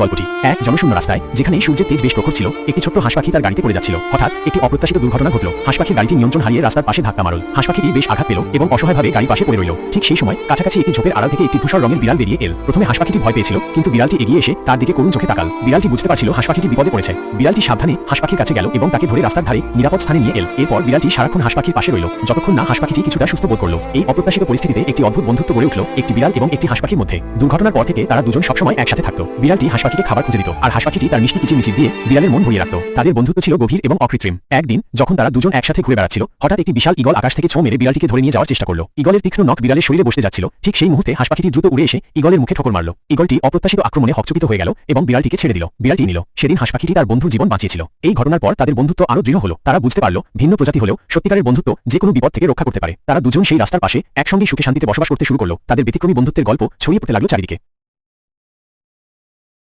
গল্পটি এক জনশূন্য রাস্তায় যেখানে সূর্যের তেজ বেশ প্রখর ছিল, একটি ছোট্ট হাঁস পাখি তার গাড়িতে পড়ে যাচ্ছিল। হঠাৎ একটি অপ্রত্যাশিত দুর্ঘটনা ঘটল। হাঁস পাখির গাড়িটি নিয়ন্ত্রণ হারিয়ে রাস্তার পাশে ধাক্কা মারল। হাঁস পাখিটি বেশ আঘাত পেল এবং অসহায়ভাবে গাড়ি পাশে পড়ে রইল। ঠিক সেই সময় কাছাকাছি একটি ঝোপের আড়াল থেকে একটি ধূসর রঙের বিড়াল বেরিয়ে এল। প্রথমে হাঁস পাখিটি ভয় পেয়েছিল, কিন্তু বিড়ালটি এগিয়ে এসে তার দিকে করুণ চোখে তাকাল। বিড়ালটি বুঝতে পারছিল হাঁস পাখিটি বিপদে পড়েছে। বিড়ালটি সাবধানে হাঁস পাখির কাছে গেল এবং তাকে ধরে রাস্তার ধারে নিরাপদ স্থানে নিয়ে এল। এরপর বিড়ালটি সারাক্ষণ হাঁস পাখির পাশে রইল। যতক্ষণ না হাঁস পাখিটি কিছুটা সুস্থ বোধ করল। এই অপ্রত্যাশিত পরিস্থিতিতে একটি অদ্ভুত বন্ধুত্ব গড়ে উঠল একটি বিড়াল এবং একটি হাঁস পাখির মধ্যে। দুর্ঘটনার পর থেকে তারা দুজন সবসময় একসাথে থাকতো। বিড়ালটি হাঁস পাখিকে খাবার খুঁজে দিত। আর হাঁস পাখিটি তার মিষ্টি কিচিরমিচির দিয়ে বিড়ালের মন ভরিয়ে রাখত। তাদের বন্ধুত্ব ছিল গভীর এবং অকৃত্রিম। একদিন, যখন তারা দুজন একসাথে ঘুরে বেড়াচ্ছিল, হঠাৎ একটি বিশাল ইগল আকাশ থেকে ছো মেরে বিড়ালটিকে ধরে নিয়ে যাওয়ার চেষ্টা করল। ইগলের তীক্ষ্ণ নখ বিড়ালের শরীরে বসতে যাচ্ছিল। ঠিক সেই মুহূর্তে হাঁস পাখিটি দ্রুত উড়ে এসে ইগলের মুখে ঠোকর মারল। ইগলটি অপ্রত্যাশিত আক্রমণে হকচকিত হয়ে গেল এবং বিড়ালটিকে ছেড়ে দিল। বিড়ালটি নিল। সেদিন হাঁস পাখিটি তার বন্ধুর জীবন বাঁচিয়েছিল। এই ঘটনার পর তাদের বন্ধুত্ব আরও দৃঢ় হলো। তারা বুঝতে পারল, ভিন্ন প্রজাতি হলেও সত্যিকারের বন্ধুত্ব যে কোনো বিপদ থেকে রক্ষা করতে পারে। তারা দুজন সেই রাস্তার পাশে একসঙ্গে সুখে শান্তিতে বসবাস করতে শুরু করল। তাদের ব্যতিক্রমী বন্ধুত্বের গল্প ছড়িয়ে পড়তে লাগল চারিদিকে।